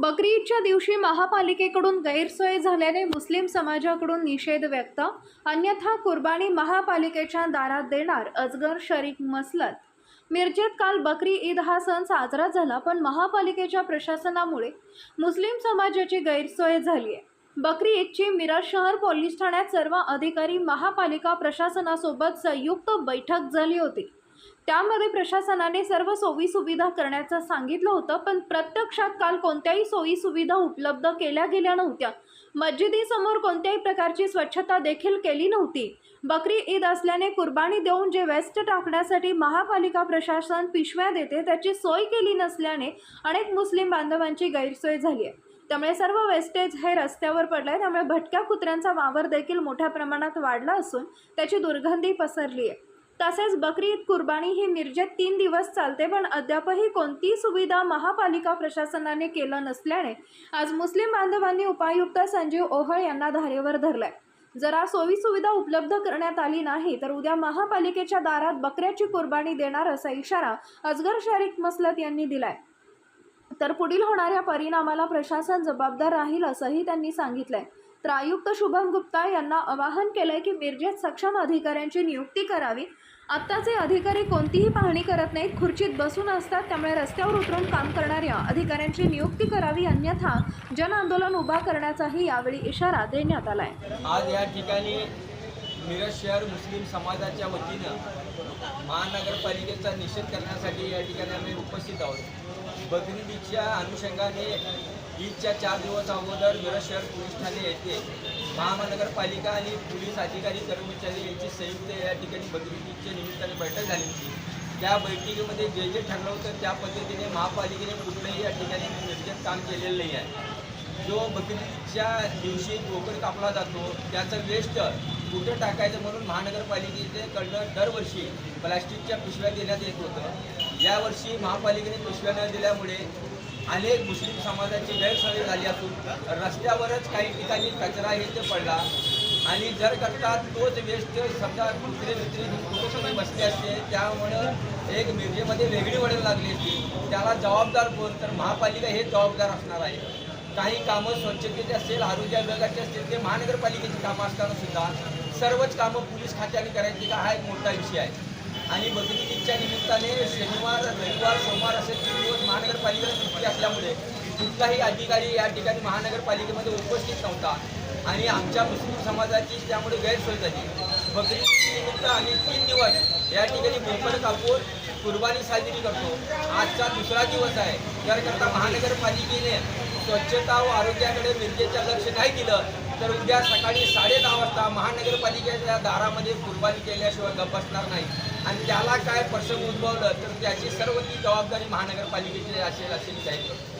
बकरी ईदच्या दिवशी महापालिकेकडून गैरसोय झाल्याने मुस्लिम समाजाकडून निषेध व्यक्त. अन्यथा कुर्बानी महापालिकेच्या दारात देणार अजगर शरीक मसलत. मिरजेत काल बकरी ईद हा सण साजरा झाला पण महापालिकेच्या प्रशासनामुळे मुस्लिम समाजाची गैरसोय झाली आहे बकरी ईदची मिरज शहर पोलीस ठाण्यात सर्व अधिकारी महापालिका प्रशासनासोबत संयुक्त बैठक झाली होती. त्यामध्ये प्रशासनाने सर्व सोयी सुविधा करण्याचं सांगितलं होतं पण प्रत्यक्षात काल कोणत्याही सोयी सुविधा उपलब्ध केल्या गेल्या नव्हत्या. मस्जिदीसमोर कोणत्याही प्रकारची स्वच्छता देखील केली नव्हती. बकरी ईद असल्याने कुर्बानी देऊन जे वेस्ट टाकण्यासाठी महापालिका प्रशासन पिशव्या देते त्याची सोय केली नसल्याने अनेक मुस्लिम बांधवांची गैरसोय झाली आहे. त्यामुळे सर्व वेस्टेज हे रस्त्यावर पडलंय त्यामुळे भटक्या कुत्र्यांचा वावर देखील मोठ्या प्रमाणात वाढला असून त्याची दुर्गंधी पसरली आहे. तसेच बकरी ईद कुर्बानी ही मिरजेत तीन दिवस चालते पण अद्यापही कोणतीही सुविधा महापालिका प्रशासनाने केलं नसल्याने आज मुस्लिम बांधवांनी उपायुक्त संजीव ओहळ यांना धारेवर धरलाय. जरा सोयी सुविधा उपलब्ध करण्यात आली नाही तर उद्या महापालिकेच्या दारात बकऱ्याची कुर्बानी देणार असा इशारा अजगर शरीफ मसलत यांनी दिलाय. तर पुढील होणाऱ्या परिणामाला प्रशासन जबाबदार राहील असंही त्यांनी सांगितलंय. तर आयुक्त शुभम गुप्ता यांना आवाहन केलंय की मिरजेत सक्षम अधिकाऱ्यांची नियुक्ती करावी. आत्ताचे अधिकारी कोणतीही पाहणी करत नाहीत. खुर्चीत बसून असतात. त्यामुळे रस्त्यावर उतरून काम करणाऱ्या अधिकाऱ्यांची नियुक्ती करावी अन्यथा जन आंदोलन उभा करण्याचाही यावेळी इशारा देण्यात आलाय. आज या ठिकाणी मिरज शहर मुस्लिम समाजाच्या वतीनं महानगरपालिकेचा निषेध करण्यासाठी या ठिकाणी आम्ही उपस्थित आहोत. बकरीद अनुषंगाने ईदच्या चार दिवस अगोदर मिरज शहर पोलीस ठाणे येथे महानगरपालिका आणि पोलीस अधिकारी कर्मचारी यांची संयुक्त या ठिकाणी बकरीद निमित्ताने बैठक झाली होती. त्या बैठकीमध्ये जे जे ठरलं होतं त्या पद्धतीने महापालिकेने कुठलंही या ठिकाणी निर्देश काम केलेलं नाही आहे. जो बकरीच्या दिवशी गोकर कापला जातो त्याचं वेस्ट कुठं टाकायचं म्हणून महानगरपालिकेकडनं दरवर्षी प्लास्टिकच्या पिशव्या देण्यात येत होतं. यावर्षी महापालिकेने पिशव्या न दिल्यामुळे अनेक मुस्लिम समाजाची गैरसोय झाली असून रस्त्यावरच काही ठिकाणी कचरा हे ते पडला. आणि जर करता तोच वेस्ट समजा कुत्रे मित्री कुठे बसले असते त्यामुळं एक मिरजेमध्ये वेगळी वळण लागली असती. त्याला जबाबदार कोण? तर महापालिका हे जबाबदार असणार आहे. काही कामं स्वच्छतेचे असेल आरोग्य विभागाचे असतील ते महानगरपालिकेची कामं असताना सुद्धा सर्वच कामं पोलीस खात्याने करायची का? हा एक मोठा विषय आहे. आणि भगिनी ईदच्या निमित्ताने शनिवार रविवार सोमवार असे तीन दिवस महानगरपालिकेला सुट्टी असल्यामुळे कुठलाही अधिकारी या ठिकाणी महानगरपालिकेमध्ये उपस्थित नव्हता. आणि आमच्या मुस्लिम समाजाची त्यामुळे गैरसोय झाली. बकरी निमित्त आम्ही तीन दिवस या ठिकाणी बोकड कापून कुर्बानी साजरी करतो. आजचा दुसरा दिवस आहे. त्याकरता महानगरपालिकेने स्वच्छता व आरोग्याकडे मिरजेच्या लक्ष नाही दिलं तर उद्या सकाळी साडे वाजता महानगरपालिकेच्या दारामध्ये कुर्बानी केल्याशिवाय गप बसणार नाही. आणि त्याला काय प्रसंग उद्भवलं तर त्याची सर्व ती जबाबदारी महानगरपालिकेची असेल असे मी करतो